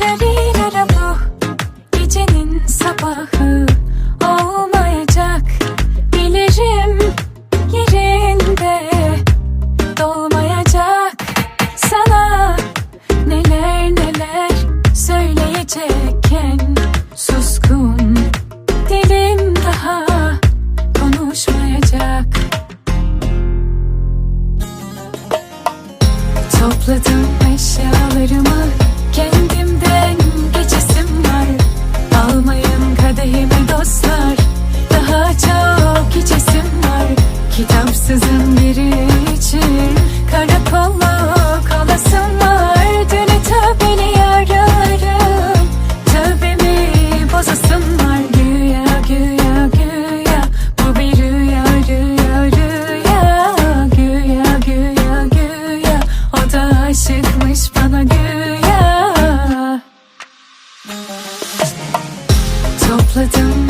Rararira bu gecenin sabahı olmayacak. Bilirim yerinde dolmayacak Sana neler neler söyleyecekken suskun Dilim daha konuşmayacak. Topladım eşyalarımı kendim Kitapsızın biri için karakolla kalasın var Dünü tövbeni yararım. Tövbemi bozasın var Güya güya güya. Bu bir rüya rüya rüya. Güya güya güya. O da aşıkmış bana güya. Topladım